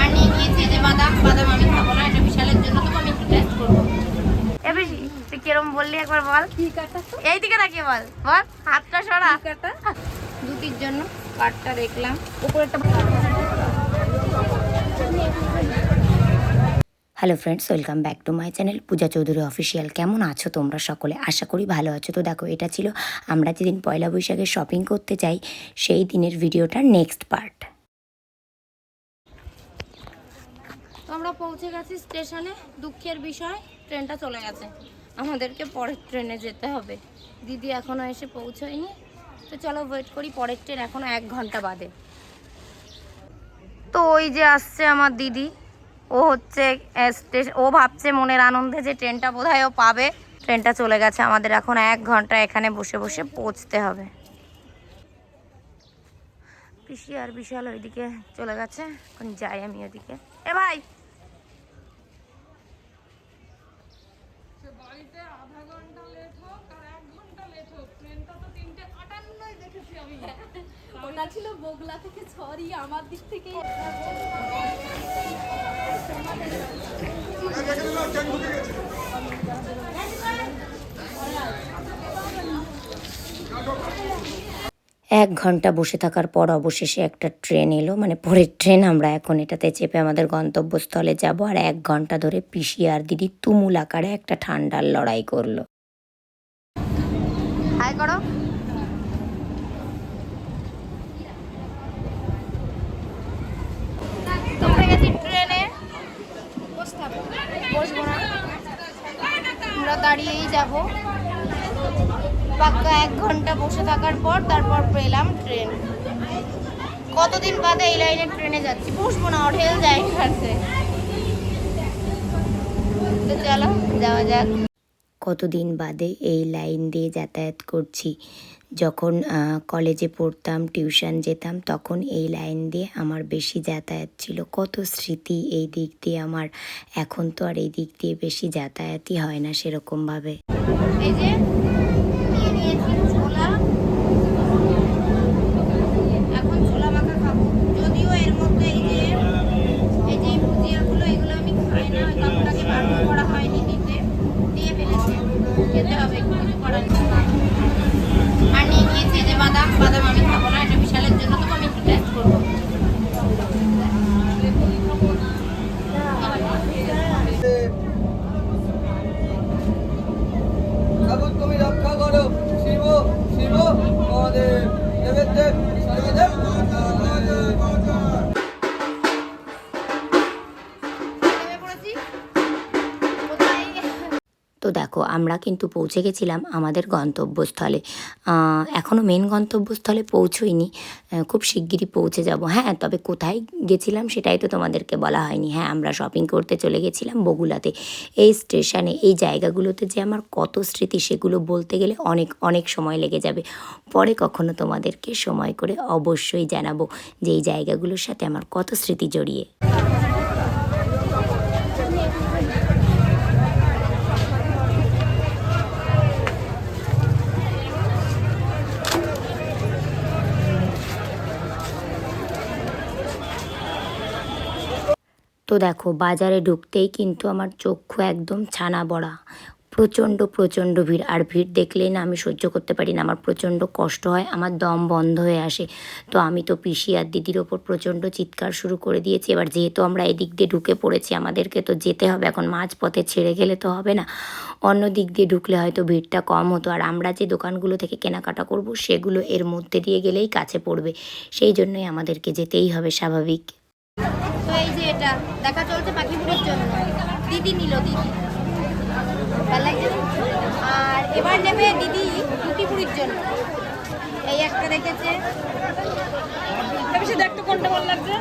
আর নিয়ে গিয়েছি যে বাদাম বাদাম আমি খাব না এটা বিশালের জন্য তো আমি একটু টেস্ট করব। এ তুই কিরম বললি একবার বল। এই দিকে তাকিয়ে বল বল হাতটা সরা। দুটির জন্য দেখলাম উপরেরটা hello friends welcome back to my channel Puja Chowdhury official কেমন আছো তোমরা সকলে? আশা করি ভালো আছো। তো দেখো এটা ছিল আমরা যেদিন পয়লা বৈশাখে শপিং করতে যাই সেই দিনের ভিডিওটার নেক্সট পার্ট তো আমরা পৌঁছে গেছি স্টেশনে, দুঃখের বিষয়, ট্রেনটা চলে গেছে। আমাদেরকে পরের ট্রেনে যেতে হবে। দিদি এখনও এসে পৌঁছয়নি। তো চলো ওয়েট করি, পরের ট্রেন এখনও এক ঘণ্টা বাদে। তো ওই যে আসছে আমার দিদি। ও হচ্ছে ও ভাবছে মনের আনন্দে যে ট্রেনটা বোধহয় ও পাবে। ট্রেনটা চলে গেছে আমাদের এখন এক ঘণ্টা এখানে বসে বসে পৌঁছতে হবে। পিসি আর বিশাল ওইদিকে চলে গেছে। এখন যাই আমি ওদিকে এ ভাই! ছিল বগলা থেকে সরি আমার দিক থেকে। এক ঘণ্টা বসে থাকার পর অবশেষে একটা ট্রেন এলো। মানে পরের ট্রেন আমরা এখন এটাতে চেপে আমাদের গন্তব্যস্থলে যাব আর এক ঘণ্টা ধরে পিসি আর দিদি তুমুল আকারে একটা ঠান্ডার লড়াই করল। হাই করো তোমরা গেছি ট্রেনে বসবো না। আমরা দাঁড়িয়েই যাব। পাক্কা এক ঘণ্টা বসে থাকার পর তারপর পেলাম ট্রেন। কতদিন বাদে এই লাইনে ট্রেনে যাচ্ছি? বসবো না, অঢেল জায়গা আছে। তো চলো, যাওয়া যাক। কতদিন বাদে এই লাইন দিয়ে যাতায়াত করছি? যখন কলেজে পড়তাম, টিউশন যেতাম, তখন এই লাইন দিয়ে আমার বেশি যাতায়াত ছিল। কত স্মৃতি এই দিক দিয়ে আমার, এখন তো আর এই দিক দিয়ে বেশি যাতায়াতই হয় না সেরকমভাবে। আমরা কিন্তু পৌঁছে গেছিলাম আমাদের গন্তব্যস্থলে। আহ, এখনও মেন গন্তব্যস্থলে পৌঁছোইনি। খুব শিগগিরই পৌঁছে যাব। হ্যাঁ তবে কোথায় গেছিলাম সেটাই তো তোমাদেরকে বলা হয়নি। হ্যাঁ আমরা শপিং করতে চলে গেছিলাম বগুলাতে এই স্টেশনে এই জায়গাগুলোতে যে আমার কত স্মৃতি সেগুলো বলতে গেলে অনেক অনেক সময় লেগে যাবে। পরে কখনো তোমাদেরকে সময় করে অবশ্যই জানাব যে এই জায়গাগুলোর সাথে আমার কত স্মৃতি জড়িয়ে। দেখো, বাজারে ঢুকতেই কিন্তু আমার চক্ষু একদম ছানা বড়া। প্রচণ্ড প্রচণ্ড ভিড়। আর ভিড় দেখলেই না আমি সহ্য করতে পারি না। আমার প্রচণ্ড কষ্ট হয়, আমার দম বন্ধ হয়ে আসে। তো আমি তো পিসি আর দিদির ওপর প্রচণ্ড চিৎকার শুরু করে দিয়েছি। এবার যেহেতু আমরা এদিক দিয়ে ঢুকে পড়েছি, আমাদেরকে তো যেতে হবে। এখন মাঝপথে ছেড়ে গেলে তো হবে না। অন্য দিক দিয়ে ঢুকলে হয়তো ভিড়টা কম হতো। আর আমরা যে দোকানগুলো থেকে কেনাকাটা করব, সেগুলো এর মধ্যে দিয়ে গেলেই কাছে পড়বে। সেই জন্যই আমাদেরকে যেতেই হবে স্বাভাবিক। এই যে এটা দেখা চলছে পাখিপুরের জন্য। দিদি নিল দিদি। ভালো লাগছে? আর এবার নেবে দিদি টুটিপুরির জন্য। এই একটা দেখেছে। বেশি দেখতে কোনটা ভালো লাগছে?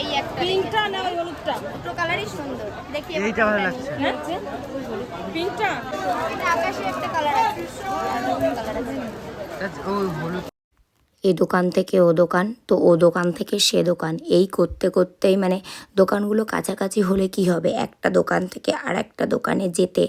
এই একটা পিঙ্কটা না ওই হলুদটা? দুটো কালারই সুন্দর। দেখি এইটা ভালো লাগছে। পিঙ্কটা? এটা আকাশে একটা কালার আছে। কালার আছে ও হলুদ। এ দোকান থেকে ও দোকান, তো ও দোকান থেকে সে দোকান। এই করতে করতেই মানে দোকানগুলো কাছাকাছি হলে কি হবে? একটা দোকান থেকে আর একটা দোকানে যেতে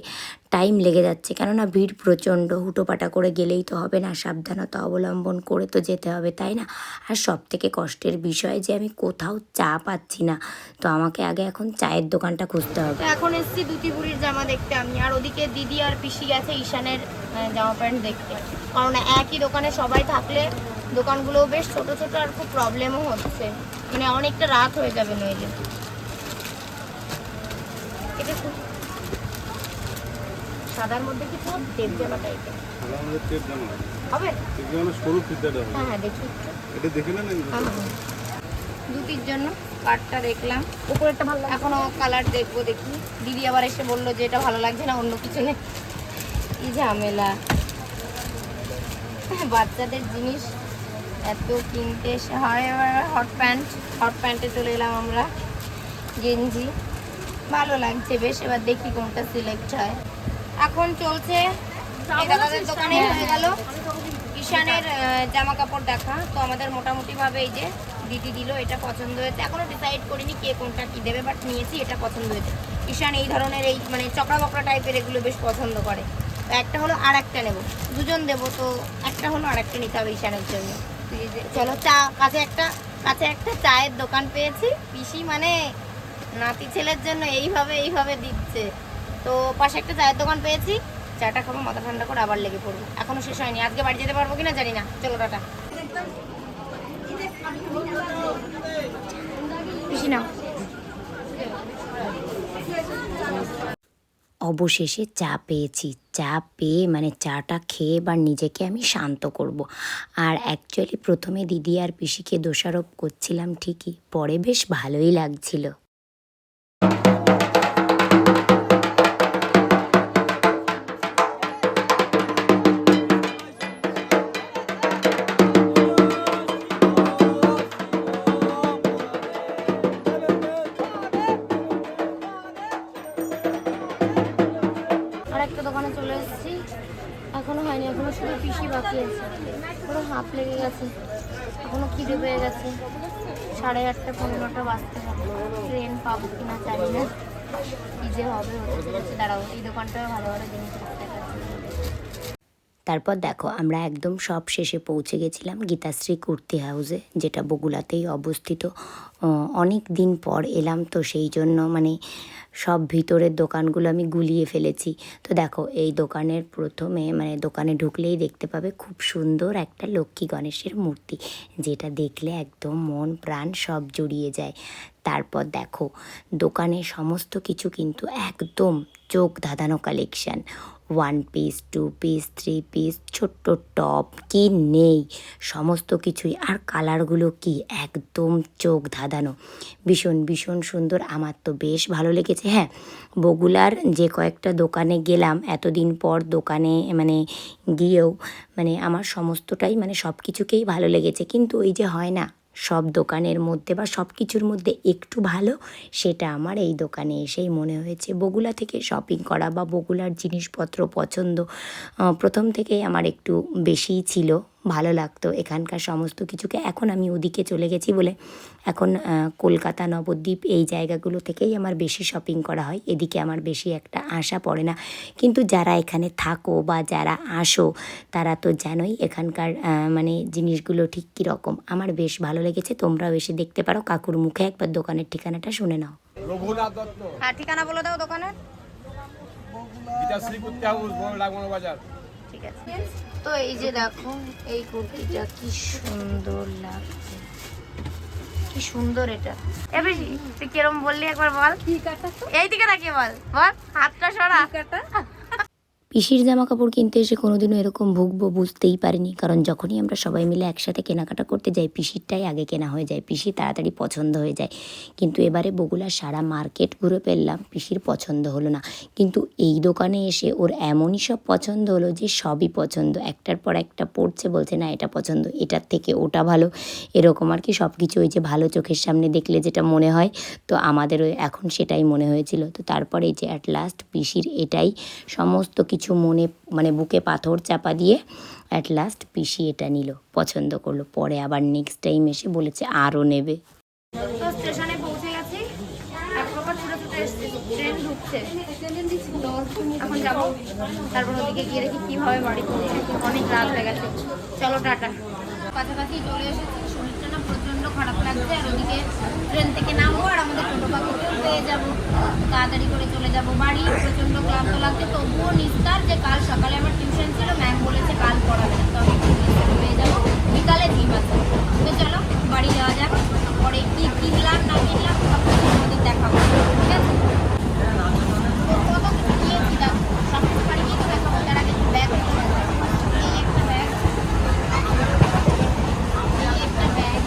টাইম লেগে যাচ্ছে। কেননা ভিড় প্রচণ্ড, হুটোপাটা করে গেলেই তো হবে না, সাবধানতা অবলম্বন করে তো যেতে হবে, তাই না? আর সব থেকে কষ্টের বিষয় যে আমি কোথাও চা পাচ্ছি না, তো আমাকে আগে এখন চায়ের দোকানটা খুঁজতে হবে। এখন এসেছি দুতিপুরির জামা দেখতে আমি, আর ওদিকে দিদি আর পিসি গেছে ঈশানের জামা প্যান্ট দেখতে। কারণ একই দোকানে সবাই থাকলে দোকানগুলো বেশ ছোট ছোট আর খুব প্রবলেমও হচ্ছে। মানে অনেকটা রাত হয়ে যাবে নইলে। এটা সাদার মধ্যে কি খুব দেব জামা টাইপের জামা হবে? টেপ জামা সরু ফিতাটা হবে। হ্যাঁ হ্যাঁ দেখি এটা দেখে নেন হ্যাঁ, হ্যাঁ। দুটির জন্য দেখলাম। উপরেরটা ভালো এখনও কালার দেখব দেখি। দিদি আবার এসে বলল যে এটা ভালো লাগছে না অন্য কিছু নেই। কি ঝামেলা। বাচ্চাদের জিনিস এত কিনতে এসে হয় এবার হট প্যান্ট হট প্যান্টে চলে এলাম আমরা। গেঞ্জি ভালো লাগছে বেশ এবার দেখি কোনটা সিলেক্ট হয়। এখন চলছে। দাদাদের দোকানে হয়ে। গেল। ঈশানের জামা কাপড় দেখা। তো আমাদের মোটামুটি ভাবে এই যে দিদি দিল এটা পছন্দ হয়েছে। এখনও ডিসাইড করিনি কে কোনটা কি দেবে বাট নিয়েছি এটা পছন্দ হয়েছে। ঈশান এই ধরনের এই মানে চকরা বকরা টাইপের এগুলো বেশ পছন্দ করে। তো একটা হলো আর একটা নেব। দুজন দেবো তো একটা হলো আর একটা নিতে হবে ঈশানের জন্য। চলো চা কাছে একটা কাছে একটা চায়ের দোকান পেয়েছি। পিসি মানে নাতি ছেলের জন্য এইভাবে এইভাবে দিচ্ছে। তো পাশে একটা চায়ের দোকান পেয়েছি। চাটা খাব, মাথা ঠান্ডা করে আবার লেগে পড়ব। এখনও শেষ হয়নি। আজকে বাড়ি যেতে পারব কিনা জানি না। চলো টাটা। নাও। অবশেষে চা পেয়েছি। চা পেয়ে মানে চাটা খেয়ে এবার নিজেকে আমি শান্ত করব। আর অ্যাকচুয়ালি প্রথমে দিদি আর পিসিকে দোষারোপ করছিলাম ঠিকই। পরে বেশ ভালোই লাগছিল। কিনা জানি না। কি যে হবে চলেছে দাঁড়াও এই দোকানটা ভালো ভালো জিনিস দেখাচ্ছে তারপর দেখো, আমরা একদম সব শেষে পৌঁছে গেছিলাম গীতাশ্রী কুর্তি হাউসে, যেটা বগুলাতেই অবস্থিত। অনেক দিন পর এলাম, তো সেই জন্য মানে সব ভিতরের দোকানগুলো আমি গুলিয়ে ফেলেছি। তো দেখো, এই দোকানের প্রথমে মানে দোকানে ঢুকলেই দেখতে পাবে খুব সুন্দর একটা লক্ষ্মী গণেশের মূর্তি, যেটা দেখলে একদম মন প্রাণ সব জুড়িয়ে যায়। তারপর দেখো, দোকানে সমস্ত কিছু কিন্তু একদম চোখ ধাঁধানো collection one piece two piece three piece ছোট্ট টপ কি নেই? সমস্ত কিছুই। আর কালারগুলো কি? একদম চোখ ধাঁধানো। ভীষণ ভীষণ সুন্দর। আমার তো বেশ ভালো লেগেছে। হ্যাঁ বগুলার যে কয়েকটা দোকানে গেলাম, এতদিন পর দোকানে মানে গিয়েও মানে আমার সমস্তটাই মানে সব কিছুকেই ভালো লেগেছে। কিন্তু ওই যে হয় না সব দোকানের মধ্যে বা সব কিছুর মধ্যে একটু ভালো, সেটা আমার এই দোকানে এসেই মনে হয়েছে। বগুলা থেকে শপিং করা বা বগুলার জিনিসপত্র পছন্দ প্রথম থেকেই আমার একটু বেশিই ছিল। ভালো লাগতো এখানকার সমস্ত কিছুকে। এখন আমি ওদিকে চলে গেছি বলে এখন কলকাতা নবদ্বীপ এই জায়গাগুলো থেকেই আমার বেশি শপিং করা হয়। এদিকে আমার বেশি একটা আশা পড়ে না। কিন্তু যারা এখানে থাকো বা যারা আসো তারা তো জানোই এখানকার মানে জিনিসগুলো ঠিক কীরকম। আমার বেশ ভালো লেগেছে তোমরাও এসে দেখতে পারো। কাকুর মুখে একবার দোকানের ঠিকানাটা শুনে নাও। হ্যাঁ ঠিকানা বলে দাও দোকানের। বাজার। তো এই যে দেখো এই কুর্তিটা কি সুন্দর লাগছে। কি সুন্দর এটা। এবার তুই কিরম বললি একবার বল? এই দিকে তাকিয়ে বল। বল হাতটা সরা। পিসির জামা কাপড় কিনতে এসে কোনোদিনও এরকম ভুগবো বুঝতেই পারিনি। কারণ যখনই আমরা সবাই মিলে একসাথে কেনাকাটা করতে যাই, পিসিরটাই আগে কেনা হয়ে যায়, পিসি তাড়াতাড়ি পছন্দ হয়ে যায়। কিন্তু এবারে বগুলার সারা মার্কেট ঘুরে ফেললাম, পিসির পছন্দ হলো না। কিন্তু এই দোকানে এসে ওর এমনই সব পছন্দ হলো যে সবই পছন্দ। একটার পর একটা পড়ছে, বলছে, না, এটা পছন্দ, এটার থেকে ওটা ভালো। এরকম আর কি সব কিছু ওই যে ভালো চোখের সামনে দেখলে যেটা মনে হয়। তো আমাদেরও এখন সেটাই মনে হয়েছিল। তো তারপরে যে অ্যাট লাস্ট পিসির এটাই সমস্ত কিছু মনে মানে বুকে পাথর চাপা দিয়ে অ্যাট লাস্ট পিসি এটা নিল, পছন্দ করল। পরে আবার নেক্সট টাইম এসে বলেছে আরও নেবে। কীভাবে ট্রেন থেকে নামবো আর আমাদের ছোটো যাব। তাড়াতাড়ি করে চলে যাব। বাড়ি প্রচণ্ড ক্লান্ত লাগছে। তবুও নিস্তার যে কাল সকালে আমার টিউশন ছিল ম্যাম বলেছে কাল পড়াবে না তো আমি একটু নিস্তার পেয়ে যাব বিকালে জিম আছে তো চলো বাড়ি যাওয়া যাক পরে কি কিনলাম না কিনলাম সব কিছু তোমাদের দেখাবো ঠিক আছে তো কত কিছু নিয়েছি দেখো সব কিছু বাড়ি গিয়ে তো দেখাবো তার আগে ব্যাগ এই একটা ব্যাগ এই একটা ব্যাগ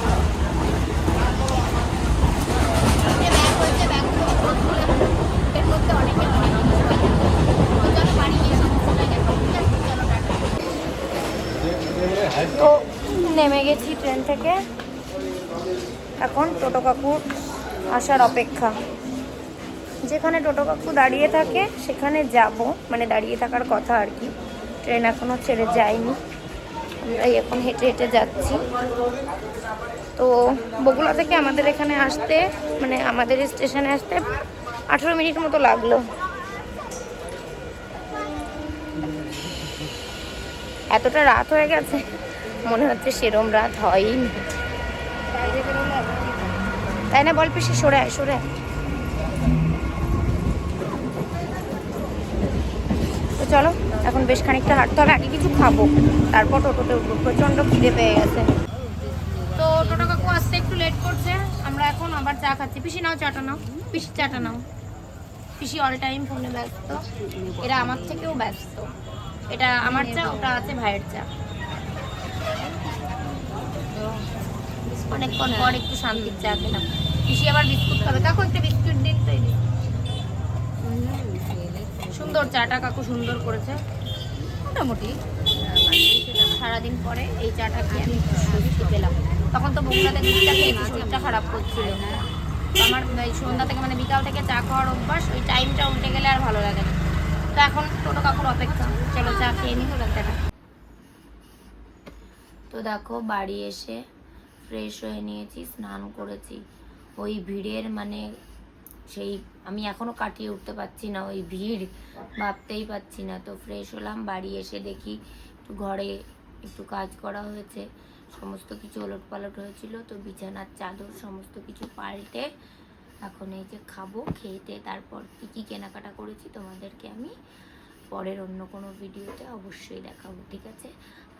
যে ব্যাগ হয়েছে ব্যাগগুলো খুলে এর মধ্যে অনেকের অনেক জিনিস হয়ে যাবে তো চলো বাড়ি গিয়ে সমস্তটাই দেখাবো ঠিক আছে চলো টাটা তো নেমে গেছি ট্রেন থেকে। এখন টোটো কাকুর আসার অপেক্ষা। যেখানে টোটো কাকু দাঁড়িয়ে থাকে, সেখানে যাব। মানে দাঁড়িয়ে থাকার কথা আর কি। ট্রেন এখনও ছেড়ে যায়নি। আমরাই এখন হেঁটে হেঁটে যাচ্ছি। তো বগুড়া থেকে আমাদের এখানে আসতে মানে আমাদের স্টেশনে আসতে আঠেরো মিনিট মতো লাগল। এতটা রাত হয়ে গেছে। মনে হচ্ছে সেরম রাত হয়ই তাই না বল পিসি, সরে সরে তো চলো, এখন বেশ খানিকটা হাঁটতে হবে, আগে কিছু খাব। তারপর টোটোতে উঠবো, প্রচণ্ড খিদে পেয়ে গেছে। তো টোটো কাকু আসতে একটু লেট করছে, আমরা এখন আবার চা খাচ্ছি। পিসি, নাও চাটা নাও। পিসি, চাটা নাও। পিসি অল টাইম ফোনে ব্যস্ত। এরা আমার থেকেও ব্যস্ত। এটা আমার চা, ওটা আছে ভাইয়ের চা। অনেকক্ষণ পর একটু শান্তির চা খেলাম। পিসি আবার বিস্কুট খাবে। কাকু একটা বিস্কুট দিন তো সুন্দর চাটা কাকু সুন্দর করেছে। মোটামুটি। সারাদিন পরে এই চাটা খেয়ে আমি স্বস্তি পেলাম। তখন তো বগুড়াতে দুধটা খেয়েছি শরীরটা খারাপ করছিল। আমার এই সন্ধ্যা থেকে মানে বিকাল থেকে চা খাওয়ার অভ্যাস ওই টাইমটা উল্টে গেলে আর ভালো লাগে না। তো এখন টোটো কাকুর অপেক্ষা। চলো চা খেয়ে নিই ওরা তো দেখো বাড়ি এসে ফ্রেশ হয়ে নিয়েছি, স্নান করেছি। ওই ভিড়ের মানে সেই আমি এখনও কাটিয়ে উঠতে পারছি না, ওই ভিড় ভাবতেই পারছি না। তো ফ্রেশ হলাম, বাড়ি এসে দেখি একটু ঘরে একটু কাজ করা হয়েছে, সমস্ত কিছু ওলট পালট হয়েছিল। তো বিছানার চাদর সমস্ত কিছু পাল্টে এখন এই যে খাব, খেতে তারপর কী কী কেনাকাটা করেছি তোমাদেরকে আমি পরের অন্য কোনো ভিডিওতে অবশ্যই দেখাবো, ঠিক আছে?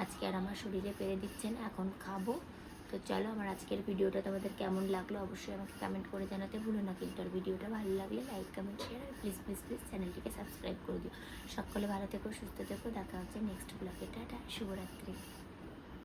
আজকে আর আমার শরীরে পেরে দিচ্ছেন এখন খাব। তো চলো আমার আজকের ভিডিওটা তোমাদের কেমন লাগল অবশ্যই আমাকে কমেন্ট করে জানাতে ভুলো না। কিন্তু আর ভিডিওটা ভালো লাগলে লাইক কমেন্ট শেয়ার আর প্লিজ প্লিজ প্লিজ চ্যানেলটিকে সাবস্ক্রাইব করে দিও। সকলে ভালো থেকো, সুস্থ থেকো, দেখা হচ্ছে নেক্সট ব্লগে টাটা, শুভরাত্রি।